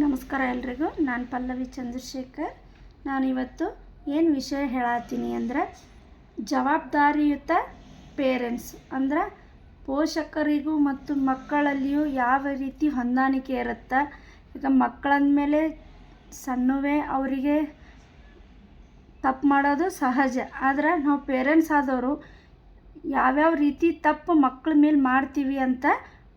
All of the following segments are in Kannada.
ನಮಸ್ಕಾರ ಎಲ್ರಿಗೂ. ನಾನು ಪಲ್ಲವಿ ಚಂದ್ರಶೇಖರ್. ನಾನಿವತ್ತು ಏನು ವಿಷಯ ಹೇಳತ್ತೀನಿ ಅಂದ್ರೆ ಜವಾಬ್ದಾರಿಯುತ ಪೇರೆಂಟ್ಸ್ ಅಂದ್ರೆ ಪೋಷಕರಿಗೂ ಮತ್ತು ಮಕ್ಕಳಲ್ಲಿಯೂ ಯಾವ ರೀತಿ ಹೊಂದಾಣಿಕೆ ಇರುತ್ತೆ? ಈಗ ಮಕ್ಕಳಂದ ಮೇಲೆ ಸಣ್ಣವೇ ಅವರಿಗೆ ತಪ್ಪು ಮಾಡೋದು ಸಹಜ. ಆದರೆ ನಾವು ಪೇರೆಂಟ್ಸ್ ಆದವರು ಯಾವ್ಯಾವ ರೀತಿ ತಪ್ಪು ಮಕ್ಕಳ ಮೇಲೆ ಮಾಡ್ತೀವಿ ಅಂತ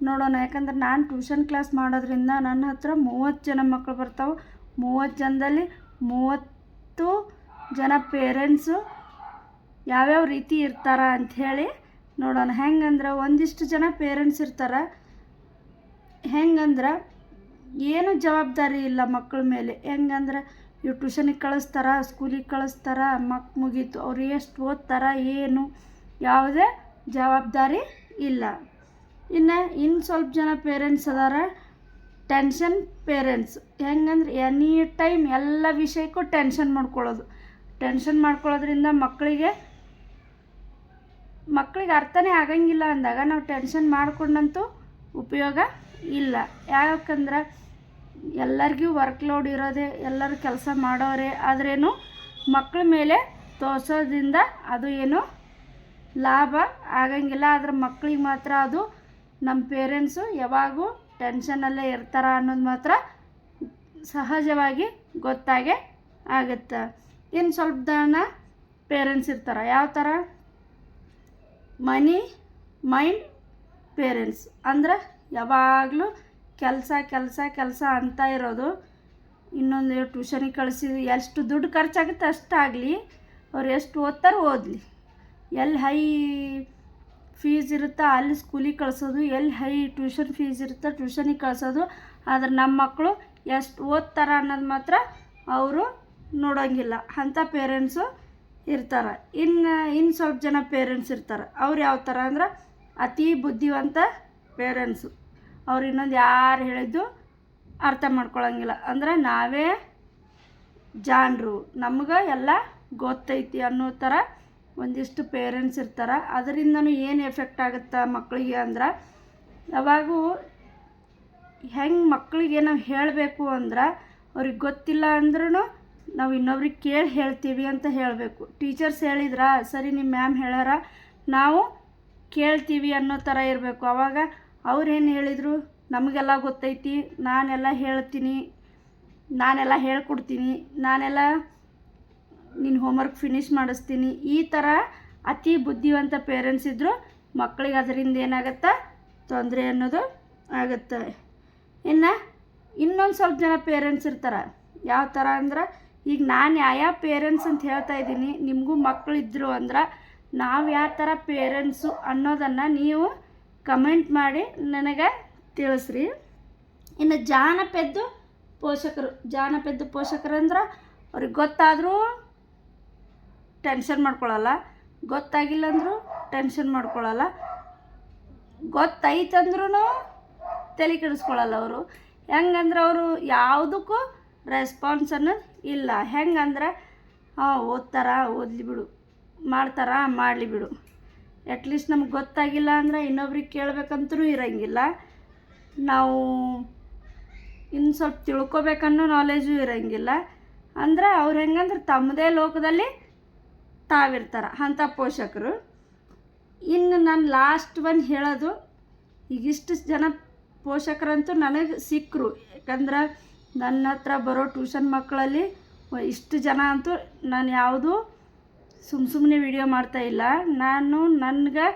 ನೋಡೋಣ, ಯಾಕಂದ್ರೆ ನಾನು ಟ್ಯೂಷನ್ ಕ್ಲಾಸ್ ಮಾಡೋದ್ರಿಂದ ನನ್ನ ಹತ್ರ ಮೂವತ್ತು ಜನ ಮಕ್ಕಳು ಬರ್ತಾವೆ. ಮೂವತ್ತು ಜನದಲ್ಲಿ ಮೂವತ್ತು ಜನ ಪೇರೆಂಟ್ಸು ಯಾವ್ಯಾವ ರೀತಿ ಇರ್ತಾರ ಅಂಥೇಳಿ ನೋಡೋಣ. ಹೆಂಗಂದ್ರೆ ಒಂದಿಷ್ಟು ಜನ ಪೇರೆಂಟ್ಸ್ ಇರ್ತಾರೆ. ಹೆಂಗಂದ್ರೆ ಏನು ಜವಾಬ್ದಾರಿ ಇಲ್ಲ ಮಕ್ಕಳ ಮೇಲೆ. ಹೆಂಗಂದ್ರೆ ಇವ್ರು ಟ್ಯೂಷನಿಗೆ ಕಳಿಸ್ತಾರ ಸ್ಕೂಲಿಗೆ ಕಳಿಸ್ತಾರ, ಮಕ್ ಮುಗೀತು. ಅವ್ರು ಎಷ್ಟು ಓದ್ತಾರ, ಏನು ಯಾವುದೇ ಜವಾಬ್ದಾರಿ ಇಲ್ಲ. ಇನ್ನು ಇನ್ನು ಸ್ವಲ್ಪ ಜನ ಪೇರೆಂಟ್ಸ್ ಅದಾರ. ಟೆನ್ಷನ್ ಪೇರೆಂಟ್ಸ್ ಹೆಂಗಂದ್ರೆ ಎನಿ ಟೈಮ್ ಎಲ್ಲ ವಿಷಯಕ್ಕೂ ಟೆನ್ಷನ್ ಮಾಡ್ಕೊಳ್ಳೋದು. ಟೆನ್ಷನ್ ಮಾಡ್ಕೊಳ್ಳೋದ್ರಿಂದ ಮಕ್ಕಳಿಗೆ ಮಕ್ಕಳಿಗೆ ಅರ್ಥನೇ ಆಗಂಗಿಲ್ಲ ಅಂದಾಗ ನಾವು ಟೆನ್ಷನ್ ಮಾಡ್ಕೊಂಡಂತೂ ಉಪಯೋಗ ಇಲ್ಲ. ಯಾಕಂದ್ರೆ ಎಲ್ಲರಿಗೂ ವರ್ಕ್ ಲೋಡ್ ಇರೋದೇ, ಎಲ್ಲರೂ ಕೆಲಸ ಮಾಡೋರೆ, ಆದ್ರೇನು ಮಕ್ಕಳ ಮೇಲೆ ತೋರಿಸೋದ್ರಿಂದ ಅದು ಏನು ಲಾಭ ಆಗಂಗಿಲ್ಲ. ಆದ್ರೆ ಮಕ್ಕಳಿಗೆ ಮಾತ್ರ ಅದು ನಮ್ಮ ಪೇರೆಂಟ್ಸು ಯಾವಾಗೂ ಟೆನ್ಷನಲ್ಲೇ ಇರ್ತಾರ ಅನ್ನೋದು ಮಾತ್ರ ಸಹಜವಾಗಿ ಗೊತ್ತಾಗೆ ಆಗುತ್ತೆ. ಇನ್ನು ಸ್ವಲ್ಪ ಜನ ಪೇರೆಂಟ್ಸ್ ಇರ್ತಾರೆ? ಯಾವ ಥರ? Money, mind, parents. ಅಂದ್ರೆ ಯಾವಾಗಲೂ ಕೆಲಸ ಕೆಲಸ ಕೆಲಸ ಅಂತ ಇರೋದು. ಇನ್ನೊಂದು ಟ್ಯೂಷನಿಗೆ ಕಳಿಸಿ ಎಷ್ಟು ದುಡ್ಡು ಖರ್ಚಾಗುತ್ತೆ ಅಷ್ಟಾಗಲಿ, ಅವ್ರು ಎಷ್ಟು ಓದ್ತಾರೋ ಓದಲಿ. ಎಲ್ಲಿ ಹೈ ಫೀಸ್ ಇರುತ್ತೆ, ಅಲ್ಲಿ ಸ್ಕೂಲಿಗೆ ಕಳಿಸೋದು, ಎಲ್ಲಿ ಹೈ ಟ್ಯೂಷನ್ ಫೀಸ್ ಇರುತ್ತೆ ಟ್ಯೂಷನಿಗೆ ಕಳಿಸೋದು. ಆದ್ರೆ ನಮ್ಮ ಮಕ್ಕಳು ಎಷ್ಟು ಓದ್ತಾರ ಅನ್ನೋದು ಮಾತ್ರ ಅವರು ನೋಡೋಂಗಿಲ್ಲ. ಅಂಥ ಪೇರೆಂಟ್ಸು ಇರ್ತಾರೆ. ಇನ್ನು ಇನ್ನು ಸ್ವಲ್ಪ ಜನ ಪೇರೆಂಟ್ಸ್ ಇರ್ತಾರೆ. ಅವ್ರು ಯಾವ ಥರ ಅಂದ್ರೆ ಅತಿ ಬುದ್ಧಿವಂತ ಪೇರೆಂಟ್ಸು ಅವ್ರು ಇನ್ನೊಂದು ಯಾರು ಹೇಳಿದ್ದು ಅರ್ಥ ಮಾಡ್ಕೊಳ್ಳೋಂಗಿಲ್ಲ ಅಂದ್ರೆ ನಾವೇ ಜಾಣರು. ನಮ್ಗೆ ಎಲ್ಲ ಗೊತ್ತೈತಿ ಅನ್ನೋ ಥರ ಒಂದಿಷ್ಟು ಪೇರೆಂಟ್ಸ್ ಇರ್ತಾರೆ. ಅದರಿಂದನೂ ಏನು ಎಫೆಕ್ಟ್ ಆಗುತ್ತೆ ಮಕ್ಕಳಿಗೆ ಅಂದ್ರೆ, ಯಾವಾಗೂ ಹೆಂಗೆ ಮಕ್ಕಳಿಗೆ ನಾವು ಹೇಳಬೇಕು ಅಂದ್ರೆ, ಅವ್ರಿಗೆ ಗೊತ್ತಿಲ್ಲ ಅಂದ್ರೂ ನಾವು ಇನ್ನೊಬ್ರಿಗೆ ಕೇಳಿ ಹೇಳ್ತೀವಿ ಅಂತ ಹೇಳಬೇಕು. ಟೀಚರ್ಸ್ ಹೇಳಿದ್ರಾ, ಸರಿ ನಿಮ್ಮ ಮ್ಯಾಮ್ ಹೇಳ್ಯಾರ ನಾವು ಕೇಳ್ತೀವಿ ಅನ್ನೋ ಥರ ಇರಬೇಕು. ಅವಾಗ ಅವ್ರೇನು ಹೇಳಿದರು? ನಮಗೆಲ್ಲ ಗೊತ್ತೈತಿ, ನಾನೆಲ್ಲ ಹೇಳ್ತೀನಿ, ನಾನೆಲ್ಲ ಹೇಳ್ಕೊಡ್ತೀನಿ, ನಾನೆಲ್ಲ ನಿನ್ನ ಹೋಮ್ವರ್ಕ್ ಫಿನಿಷ್ ಮಾಡಿಸ್ತೀನಿ. ಈ ಥರ ಅತಿ ಬುದ್ಧಿವಂತ ಪೇರೆಂಟ್ಸ್ ಇದ್ದರು ಮಕ್ಕಳಿಗೆ ಅದರಿಂದ ಏನಾಗುತ್ತೆ? ತೊಂದರೆ ಅನ್ನೋದು ಆಗುತ್ತೆ. ಇನ್ನು ಇನ್ನೊಂದು ಸ್ವಲ್ಪ ಜನ ಪೇರೆಂಟ್ಸ್ ಇರ್ತಾರೆ. ಯಾವ ಥರ ಅಂದ್ರೆ, ಈಗ ನಾನು ಯಾವ ಪೇರೆಂಟ್ಸ್ ಅಂತ ಹೇಳ್ತಾ ಇದ್ದೀನಿ, ನಿಮಗೂ ಮಕ್ಕಳಿದ್ರು ಅಂದ್ರೆ, ನಾವು ಯಾವ ಥರ ಪೇರೆಂಟ್ಸು ಅನ್ನೋದನ್ನು ನೀವು ಕಮೆಂಟ್ ಮಾಡಿ ನನಗೆ ತಿಳಿಸ್ರಿ. ಇನ್ನು ಜಾನಪೆದ್ದು ಪೋಷಕರು ಜಾನಪೆದ್ದು ಪೋಷಕರು ಅಂದ್ರೆ ಅವ್ರಿಗೆ ಗೊತ್ತಾದರೂ ಟೆನ್ಷನ್ ಮಾಡ್ಕೊಳ್ಳಲ್ಲ ಗೊತ್ತಾಗಿಲ್ಲ ಅಂದರೂ ಟೆನ್ಷನ್ ಮಾಡ್ಕೊಳ್ಳಲ್ಲ ಗೊತ್ತಾಯ್ತಂದ್ರೂ ತಲೆ ಕೆಡಿಸ್ಕೊಳ್ಳಲ್ಲ ಅವರು. ಹೆಂಗಂದ್ರೆ ಅವರು ಯಾವುದಕ್ಕೂ ರೆಸ್ಪಾನ್ಸ್ ಅನ್ನೋದು ಇಲ್ಲ. ಹೆಂಗಂದ್ರೆ ಹಾಂ ಓದ್ತಾರ, ಓದಲಿ ಬಿಡು. ಮಾಡ್ತಾರ, ಮಾಡಲಿ ಬಿಡು. ಅಟ್ಲೀಸ್ಟ್ ನಮ್ಗೆ ಗೊತ್ತಾಗಿಲ್ಲ ಅಂದ್ರೆ ಇನ್ನೊಬ್ರಿಗೆ ಕೇಳಬೇಕಂತೂ ಇರೋಂಗಿಲ್ಲ. ನಾವು ಇನ್ನು ಸ್ವಲ್ಪ ತಿಳ್ಕೊಬೇಕನ್ನೋ ನಾಲೆಜು ಇರೋಂಗಿಲ್ಲ. ಅಂದ್ರೆ ಅವ್ರು ಹೆಂಗಂದ್ರೆ ತಮ್ಮದೇ ಲೋಕದಲ್ಲಿ ತಾವಿರ್ತಾರೆ, ಅಂಥ ಪೋಷಕರು. ಇನ್ನು ನಾನು ಲಾಸ್ಟ್ ಒನ್ ಹೇಳೋದು, ಈಗಿಷ್ಟು ಜನ ಪೋಷಕರಂತೂ ನನಗೆ ಸಿಕ್ಕರು ಯಾಕಂದ್ರೆ ನನ್ನ ಹತ್ರ ಬರೋ ಟ್ಯೂಷನ್ ಮಕ್ಕಳಲ್ಲಿ ಇಷ್ಟು ಜನ ಅಂತೂ ನಾನು ಯಾವುದೂ ಸುಮ್ಮ ಸುಮ್ಮನೆ ವಿಡಿಯೋ ಮಾಡ್ತಾಯಿಲ್ಲ ನಾನು ನನಗೆ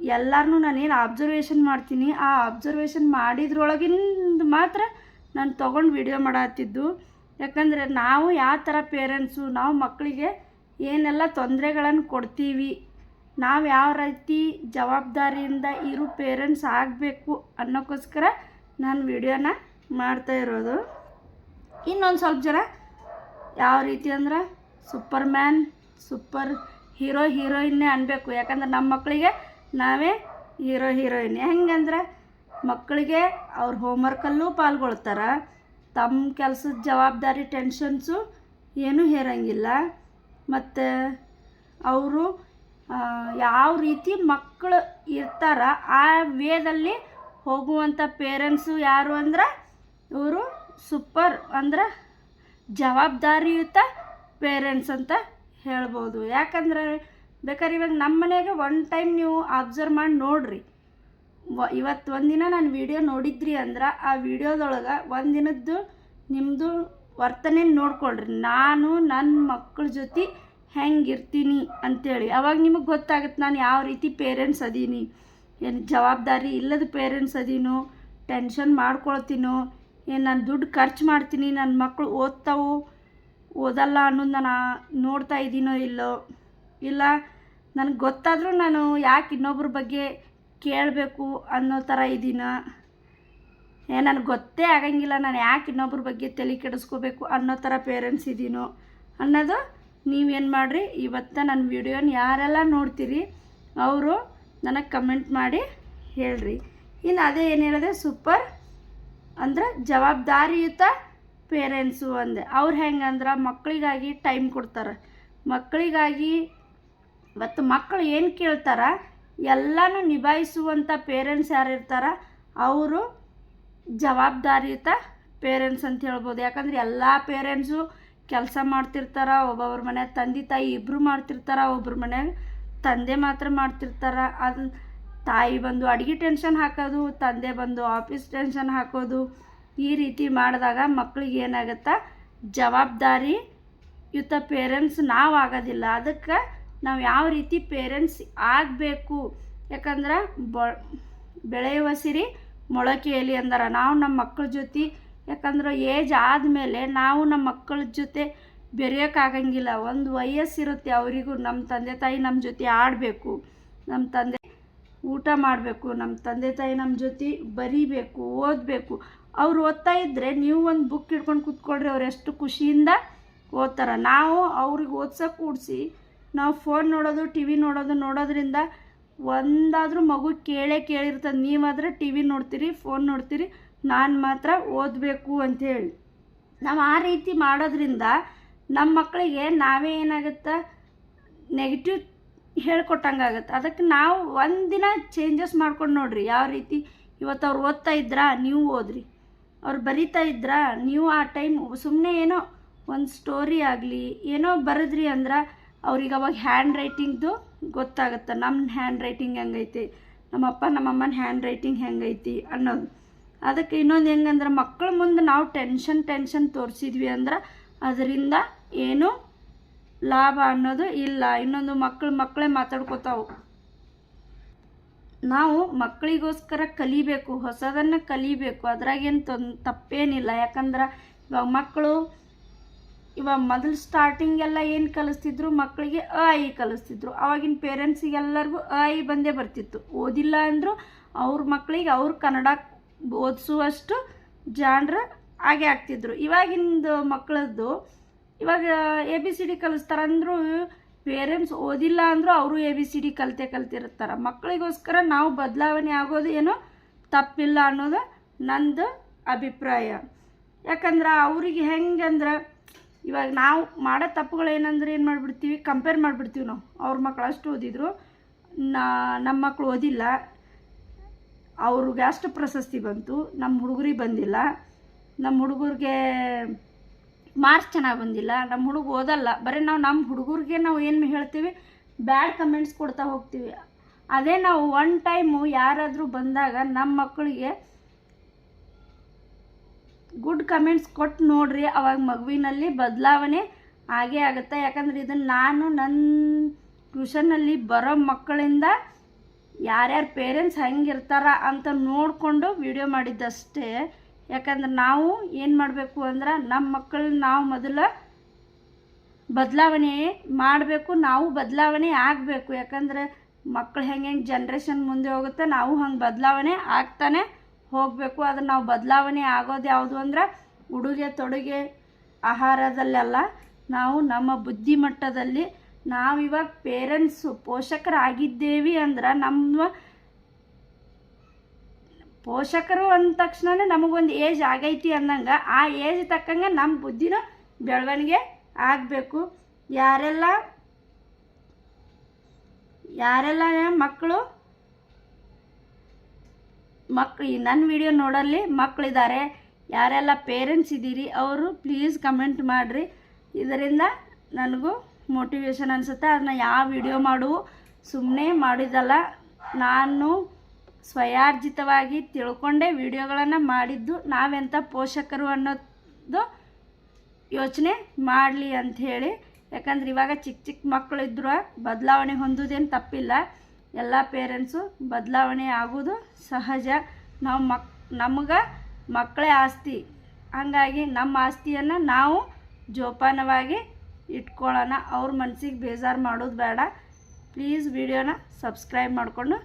ಎಲ್ಲರನ್ನೂ ನಾನೇನು ಅಬ್ಸರ್ವೇಷನ್ ಮಾಡ್ತೀನಿ, ಆ ಅಬ್ಸರ್ವೇಷನ್ ಮಾಡಿದ್ರೊಳಗಿಂದ ಮಾತ್ರ ನಾನು ತೊಗೊಂಡು ವಿಡಿಯೋ ಮಾಡತ್ತಿದ್ದು ಯಾಕಂದರೆ ನಾವು ಯಾವ ಥರ ಪೇರೆಂಟ್ಸು ನಾವು ಮಕ್ಕಳಿಗೆ ಏನೆಲ್ಲ ತೊಂದರೆಗಳನ್ನು ಕೊಡ್ತೀವಿ? ನಾವು ಯಾವ ರೀತಿ ಜವಾಬ್ದಾರಿಯಿಂದ ಇರು ಪೇರೆಂಟ್ಸ್ ಆಗಬೇಕು ಅನ್ನೋಕ್ಕೋಸ್ಕರ ನಾನು ವಿಡಿಯೋನ ಮಾಡ್ತಾ ಇರೋದು. ಇನ್ನೊಂದು ಸ್ವಲ್ಪ ಜನ ಯಾವ ರೀತಿ ಅಂದ್ರೆ ಸೂಪರ್ ಮ್ಯಾನ್ ಸೂಪರ್ ಹೀರೋ, ಹೀರೋಯಿನ್ನೇ ಅನ್ಬೇಕು. ಯಾಕಂದ್ರೆ ನಮ್ಮ ಮಕ್ಕಳಿಗೆ ನಾವೇ ಹೀರೋ, ಹೀರೋಯಿನ್. ಹೆಂಗಂದ್ರೆ ಮಕ್ಕಳಿಗೆ ಅವ್ರ ಹೋಮ್ವರ್ಕಲ್ಲೂ ಪಾಲ್ಗೊಳ್ತಾರೆ. ತಮ್ಮ ಕೆಲಸದ ಜವಾಬ್ದಾರಿ, ಟೆನ್ಷನ್ಸು ಏನೂ ಹೇರಂಗಿಲ್ಲ. ಮತ್ತು ಅವರು ಯಾವ ರೀತಿ ಮಕ್ಕಳು ಇರ್ತಾರ ಆ ವೇದಲ್ಲಿ ಹೋಗುವಂಥ ಪೇರೆಂಟ್ಸು ಯಾರು ಅಂದ್ರೆ ಇವರು ಸೂಪರ್ ಅಂದ್ರೆ ಜವಾಬ್ದಾರಿಯುತ ಪೇರೆಂಟ್ಸ್ ಅಂತ ಹೇಳ್ಬೋದು. ಯಾಕಂದ್ರೆ ಬೇಕಾದ್ರೆ ಇವಾಗ ನಮ್ಮ ಮನೆಗೆ ಒನ್ ಟೈಮ್ ನೀವು ಅಬ್ಸರ್ವ್ ಮಾಡಿ ನೋಡ್ರಿ. ಇವತ್ತು ಒಂದಿನ ನಾನು ವಿಡಿಯೋ ನೋಡಿದ್ರಿ ಅಂದ್ರೆ ಆ ವಿಡಿಯೋದೊಳಗೆ ಒಂದಿನದ್ದು ನಿಮ್ಮದು ವರ್ತನೆ ನೋಡ್ಕೊಳ್ರಿ. ನಾನು ನನ್ನ ಮಕ್ಕಳ ಜೊತೆ ಹೆಂಗಿರ್ತೀನಿ ಅಂತೇಳಿ. ಅವಾಗ ನಿಮಗೆ ಗೊತ್ತಾಗುತ್ತೆ ನಾನು ಯಾವ ರೀತಿ ಪೇರೆಂಟ್ಸ್ ಅದೀನಿ. ಏನು ಜವಾಬ್ದಾರಿ ಇಲ್ಲದ ಪೇರೆಂಟ್ಸ್ ಅದೀನೋ ಟೆನ್ಷನ್ ಮಾಡ್ಕೊಳ್ತೀನೋ, ಏನು ನಾನು ದುಡ್ಡು ಖರ್ಚು ಮಾಡ್ತೀನಿ ನನ್ನ ಮಕ್ಕಳು ಓದ್ತಾವು, ಓದಲ್ಲ ಅನ್ನೋದು ನಾನು ನೋಡ್ತಾ ಇದ್ದೀನೋ ಇಲ್ಲೋ, ಇಲ್ಲ ನನಗೆ ಗೊತ್ತಾದರೂ ನಾನು ಯಾಕೆ ಇನ್ನೊಬ್ರ ಬಗ್ಗೆ ಕೇಳಬೇಕು ಅನ್ನೋ ಥರ ಇದ್ದೀನ ನನಗೆ ಗೊತ್ತೇ ಆಗಂಗಿಲ್ಲ. ನಾನು ಯಾಕೆ ಇನ್ನೊಬ್ರ ಬಗ್ಗೆ ತಲೆ ಕೆಡಿಸ್ಕೋಬೇಕು ಅನ್ನೋ ಥರ ಪೇರೆಂಟ್ಸ್ ಇದ್ದೀನೋ ಅನ್ನೋದು ನೀವೇನು ಮಾಡಿರಿ? ಇವತ್ತು ನನ್ನ ವಿಡಿಯೋನ ಯಾರೆಲ್ಲ ನೋಡ್ತೀರಿ, ಅವರು ನನಗೆ ಕಮೆಂಟ್ ಮಾಡಿ ಹೇಳ್ರಿ. ಇನ್ನು ಅದೇ ಏನು ಹೇಳಿದೆ? ಸೂಪರ್ ಅಂದ್ರೆ ಜವಾಬ್ದಾರಿಯುತ ಪೇರೆಂಟ್ಸು ಅಂದೆ ಅವ್ರು ಹೆಂಗಂದ್ರೆ ಮಕ್ಕಳಿಗಾಗಿ ಟೈಮ್ ಕೊಡ್ತಾರೆ. ಮಕ್ಕಳಿಗಾಗಿ ಮತ್ತು ಮಕ್ಕಳು ಏನು ಕೇಳ್ತಾರ? ಎಲ್ಲನೂ ನಿಭಾಯಿಸುವಂಥ ಪೇರೆಂಟ್ಸ್ ಯಾರು ಇರ್ತಾರ ಅವರು ಜವಾಬ್ದಾರಿಯುತ ಪೇರೆಂಟ್ಸ್ ಅಂತ ಹೇಳ್ಬೋದು. ಯಾಕಂದ್ರೆ ಎಲ್ಲ ಪೇರೆಂಟ್ಸು ಕೆಲಸ ಮಾಡ್ತಿರ್ತಾರೆ ಒಬ್ಬೊಬ್ರ ಮನ್ಯಾಗ ತಂದೆ ತಾಯಿ ಇಬ್ಬರು ಮಾಡ್ತಿರ್ತಾರೆ ಒಬ್ಬರ ಮನ್ಯಾಗ ತಂದೆ ಮಾತ್ರ ಮಾಡ್ತಿರ್ತಾರೆ. ಅದು ತಾಯಿ ಬಂದು ಅಡುಗೆ ಟೆನ್ಷನ್ ಹಾಕೋದು, ತಂದೆ ಬಂದು ಆಫೀಸ್ ಟೆನ್ಷನ್ ಹಾಕೋದು, ಈ ರೀತಿ ಮಾಡಿದಾಗ ಮಕ್ಳಿಗೆ ಏನಾಗುತ್ತೆ? ಜವಾಬ್ದಾರಿ ಯುತ ಪೇರೆಂಟ್ಸ್ ನಾವು ಆಗೋದಿಲ್ಲ. ಅದಕ್ಕೆ ನಾವು ಯಾವ ರೀತಿ ಪೇರೆಂಟ್ಸ್ ಆಗಬೇಕು? ಯಾಕಂದ್ರೆ ಬ, ಬೆಳೆಯುವ ಸಿರಿ ಮೊಳಕೆಯಲ್ಲಿ ಅಂದ್ರೆ. ನಾವು ನಮ್ಮ ಮಕ್ಕಳ ಜೊತೆ, ಯಾಕಂದ್ರೆ ಏಜ್ ಆದಮೇಲೆ ನಾವು ನಮ್ಮ ಮಕ್ಕಳ ಜೊತೆ ಬೆರೆಯೋಕ್ಕಾಗಂಗಿಲ್ಲ. ಒಂದು ವಯಸ್ಸಿರುತ್ತೆ ಅವರಿಗೂ, ನಮ್ಮ ತಂದೆ ತಾಯಿ ನಮ್ಮ ಜೊತೆ ಆಡಬೇಕು, ನಮ್ಮ ತಂದೆ ಊಟ ಮಾಡಬೇಕು, ನಮ್ಮ ತಂದೆ ತಾಯಿ ನಮ್ಮ ಜೊತೆ ಬರೀಬೇಕು, ಓದಬೇಕು. ಅವ್ರು ಓದ್ತಾ ಇದ್ದರೆ ನೀವು ಒಂದು ಬುಕ್ ಹಿಡ್ಕೊಂಡು ಕೂತ್ಕೊಳ್ರಿ, ಅವ್ರು ಎಷ್ಟು ಖುಷಿಯಿಂದ ಓದ್ತಾರೆ. ನಾವು ಅವ್ರಿಗೆ ಓದ್ಸೋಕೆ ಕೂಡಿಸಿ, ನಾವು ಫೋನ್ ನೋಡೋದು ಟಿ ವಿ ನೋಡೋದು ನೋಡೋದ್ರಿಂದ ಒಂದಾದರೂ ಮಗು ಕೇಳೇ ಕೇಳಿರ್ತದೆ ನೀವಾದರೆ ಟಿ ವಿ ನೋಡ್ತೀರಿ, ಫೋನ್ ನೋಡ್ತೀರಿ, ನಾನು ಮಾತ್ರ ಓದಬೇಕು ಅಂಥೇಳಿ ನಾವು ಆ ರೀತಿ ಮಾಡೋದ್ರಿಂದ ನಮ್ಮ ಮಕ್ಕಳಿಗೆ ನಾವೇ ಏನಾಗುತ್ತೆ? ನೆಗೆಟಿವ್ ಹೇಳ್ಕೊಟ್ಟಂಗಾಗತ್ತೆ ಅದಕ್ಕೆ ನಾವು ಒಂದಿನ ಚೇಂಜಸ್ ಮಾಡ್ಕೊಂಡು ನೋಡ್ರಿ. ಯಾವ ರೀತಿ? ಇವತ್ತು ಅವ್ರು ಓದ್ತಾ ಇದ್ರಾ? ನೀವು ಓದ್ರಿ. ಅವ್ರು ಬರಿತಾ ಇದ್ರಾ? ನೀವು ಆ ಟೈಮ್ ಸುಮ್ಮನೆ ಏನೋ ಒಂದು ಸ್ಟೋರಿ ಆಗಲಿ, ಏನೋ ಬರೆದ್ರಿ ಅಂದ್ರೆ ಅವ್ರಿಗೆ ಅವಾಗ ಹ್ಯಾಂಡ್ ರೈಟಿಂಗ್ದು ಗೊತ್ತಾಗುತ್ತೆ. ನಮ್ಮ ಹ್ಯಾಂಡ್ ರೈಟಿಂಗ್ ಹೆಂಗೈತಿ? ನಮ್ಮಪ್ಪ, ನಮ್ಮಮ್ಮನ ಹ್ಯಾಂಡ್ ರೈಟಿಂಗ್ ಹೆಂಗೈತಿ ಅನ್ನೋದು. ಅದಕ್ಕೆ ಇನ್ನೊಂದು ಹೆಂಗಂದ್ರೆ ಮಕ್ಕಳ ಮುಂದೆ ನಾವು ಟೆನ್ಷನ್ ಟೆನ್ಷನ್ ತೋರಿಸಿದ್ವಿ ಅಂದ್ರೆ ಅದರಿಂದ ಏನು ಲಾಭ ಅನ್ನೋದು ಇಲ್ಲ. ಇನ್ನೊಂದು ಮಕ್ಕಳು ಮಕ್ಕಳೇ ಮಾತಾಡ್ಕೋತಾವು. ನಾವು ಮಕ್ಕಳಿಗೋಸ್ಕರ ಕಲಿಬೇಕು, ಹೊಸದನ್ನು ಕಲಿಬೇಕು. ಅದ್ರಾಗೇನು ತೊಂದ್ ತಪ್ಪೇನಿಲ್ಲ. ಯಾಕಂದ್ರೆ ಇವಾಗ ಮಕ್ಕಳು ಇವಾಗ ಮೊದಲು ಸ್ಟಾರ್ಟಿಂಗ್ ಎಲ್ಲ ಏನು ಕಲಿಸ್ತಿದ್ರು ಮಕ್ಕಳಿಗೆ ಅ, ಐ ಕಲಿಸ್ತಿದ್ರು. ಅವಾಗಿನ ಪೇರೆಂಟ್ಸಿಗೆಲ್ಲರಿಗೂ ಅ, ಐ ಬಂದೇ ಬರ್ತಿತ್ತು. ಓದಿಲ್ಲ ಅಂದರೂ ಅವ್ರ ಮಕ್ಕಳಿಗೆ ಅವ್ರು ಕನ್ನಡ ಓದಿಸುವಷ್ಟು ಜಾಣ್ರ ಹಾಗೆ ಆಗ್ತಿದ್ರು. ಇವಾಗಿಂದು ಮಕ್ಕಳದ್ದು ಇವಾಗ ಎ ಬಿ ಸಿ ಡಿ ಕಲಿಸ್ತಾರೆ ಅಂದರೂ ಪೇರೆಂಟ್ಸ್ ಓದಿಲ್ಲ ಅಂದರೂ ಅವರು ಎ ಬಿ ಸಿ ಡಿ ಕಲಿತೆ ಕಲ್ತಿರ್ತಾರೆ ಮಕ್ಕಳಿಗೋಸ್ಕರ ನಾವು ಬದಲಾವಣೆ ಆಗೋದು ಏನೋ ತಪ್ಪಿಲ್ಲ ಅನ್ನೋದು ನಂದು ಅಭಿಪ್ರಾಯ. ಯಾಕಂದ್ರೆ ಅವ್ರಿಗೆ ಹೆಂಗಂದ್ರೆ ಇವಾಗ ನಾವು ಮಾಡೋ ತಪ್ಪುಗಳು ಏನಂದ್ರೆ ಏನು ಮಾಡಿಬಿಡ್ತೀವಿ ಕಂಪೇರ್ ಮಾಡಿಬಿಡ್ತೀವಿ ನಾವು. ಅವ್ರ ಮಕ್ಳು ಅಷ್ಟು ಓದಿದ್ರು ನಮ್ಮ ಮಕ್ಕಳು ಓದಿಲ್ಲ. ಅವ್ರಿಗೆ ಅಷ್ಟು ಪ್ರಶಸ್ತಿ ಬಂತು ನಮ್ಮ ಹುಡುಗರಿಗೆ ಬಂದಿಲ್ಲ. ನಮ್ಮ ಹುಡುಗರಿಗೆ ಮಾರ್ಕ್ಸ್ ಚೆನ್ನಾಗಿ ಬಂದಿಲ್ಲ. ನಮ್ಮ ಹುಡುಗ ಓದಲ್ಲ. ಬರೀ ನಾವು ನಮ್ಮ ಹುಡುಗರಿಗೆ ನಾವು ಏನು ಹೇಳ್ತೀವಿ, ಬ್ಯಾಡ್ ಕಮೆಂಟ್ಸ್ ಕೊಡ್ತಾ ಹೋಗ್ತೀವಿ. ಅದೇ ನಾವು ಒನ್ ಟೈಮು ಯಾರಾದರೂ ಬಂದಾಗ ನಮ್ಮ ಮಕ್ಕಳಿಗೆ ಗುಡ್ ಕಮೆಂಟ್ಸ್ ಕೊಟ್ಟು ನೋಡ್ರಿ, ಅವಾಗ ಮಗುವಿನಲ್ಲಿ ಬದಲಾವಣೆ ಆಗೇ ಆಗುತ್ತೆ. ಯಾಕಂದ್ರೆ ಇದನ್ನು ನಾನು ನನ್ನ ಟ್ಯೂಷನ್ನಲ್ಲಿ ಬರೋ ಮಕ್ಕಳಿಂದ ಯಾರ್ಯಾರ ಪೇರೆಂಟ್ಸ್ ಹೆಂಗಿರ್ತಾರ ಅಂತ ನೋಡಿಕೊಂಡು ವಿಡಿಯೋ ಮಾಡಿದ್ದಷ್ಟೇ. ಯಾಕಂದ್ರೆ ನಾವು ಏನು ಮಾಡಬೇಕು ಅಂದ್ರೆ ನಮ್ಮ ಮಕ್ಕಳನ್ನ ನಾವು ಮೊದಲು ಬದಲಾವಣೆ ಮಾಡಬೇಕು, ನಾವು ಬದಲಾವಣೆ ಆಗಬೇಕು. ಯಾಕಂದ್ರೆ ಮಕ್ಕಳು ಹೆಂಗೆ ಹೆಂಗೆ ಜನ್ರೇಷನ್ ಮುಂದೆ ಹೋಗುತ್ತೆ, ನಾವು ಹಂಗೆ ಬದಲಾವಣೆ ಆಗ್ತಾನೆ ಹೋಗಬೇಕು. ಅದು ನಾವು ಬದಲಾವಣೆ ಆಗೋದು ಯಾವುದು ಅಂದ್ರೆ ಉಡುಗೆ, ತೊಡುಗೆ ಆಹಾರದಲ್ಲೆಲ್ಲ ನಾವು ನಮ್ಮ ಬುದ್ಧಿಮಟ್ಟದಲ್ಲಿ ನಾವಿವಾಗ ಪೇರೆಂಟ್ಸು ಪೋಷಕರಾಗಿದ್ದೇವೆ ಅಂದ್ರೆ ನಮ್ಮ ಪೋಷಕರು ಅಂದ ತಕ್ಷಣ ನಮಗೊಂದು ಏಜ್ ಆಗೈತಿ ಅಂದಂಗೆ ಆ ಏಜ್ ತಕ್ಕಂಗೆ ನಮ್ಮ ಬುದ್ಧಿನ ಬೆಳವಣಿಗೆ ಆಗಬೇಕು. ಯಾರೆಲ್ಲ ಯಾರೆಲ್ಲ ಮಕ್ಕಳು ಮಕ್ಳು ನನ್ನ ವಿಡಿಯೋ ನೋಡಲ್ಲಿ ಮಕ್ಕಳಿದ್ದಾರೆ ಯಾರೆಲ್ಲ ಪೇರೆಂಟ್ಸ್ ಇದ್ದೀರಿ ಅವರು ಪ್ಲೀಸ್ ಕಮೆಂಟ್ ಮಾಡಿರಿ. ಇದರಿಂದ ನನಗೂ ಮೋಟಿವೇಶನ್ ಅನಿಸುತ್ತೆ. ಅದನ್ನ ಯಾವ ವಿಡಿಯೋ ಮಾಡುವು ಸುಮ್ಮನೆ ಮಾಡಿದ್ದಲ್ಲ. ನಾನು ಸ್ವಯಾರ್ಜಿತವಾಗಿ ತಿಳ್ಕೊಂಡೇ ವಿಡಿಯೋಗಳನ್ನು ಮಾಡಿದ್ದು. ನಾವೆಂಥ ಪೋಷಕರು ಅನ್ನೋದು ಯೋಚನೆ ಮಾಡಲಿ ಅಂಥೇಳಿ ಯಾಕಂದ್ರೆ ಇವಾಗ ಚಿಕ್ಕ ಚಿಕ್ಕ ಮಕ್ಕಳಿದ್ರು ಬದಲಾವಣೆ ಹೊಂದೋದೇನು ತಪ್ಪಿಲ್ಲ. ಎಲ್ಲ ಪೇರೆಂಟ್ಸು ಬದಲಾವಣೆ ಆಗೋದು ಸಹಜ. ನಾವು ಮಕ್, ನಮ್ಗೆ ಮಕ್ಕಳೇ ಆಸ್ತಿ. ಹಂಗಾಗಿ ನಮ್ಮ ಆಸ್ತಿಯನ್ನು ನಾವು ಜೋಪಾನವಾಗಿ ಇಟ್ಕೊಳ್ಳೋಣ. ಅವ್ರ ಮನಸ್ಸಿಗೆ ಬೇಜಾರು ಮಾಡೋದು ಬೇಡ. ಪ್ಲೀಸ್ ವಿಡಿಯೋನ ಸಬ್ಸ್ಕ್ರೈಬ್ ಮಾಡಿಕೊಂಡು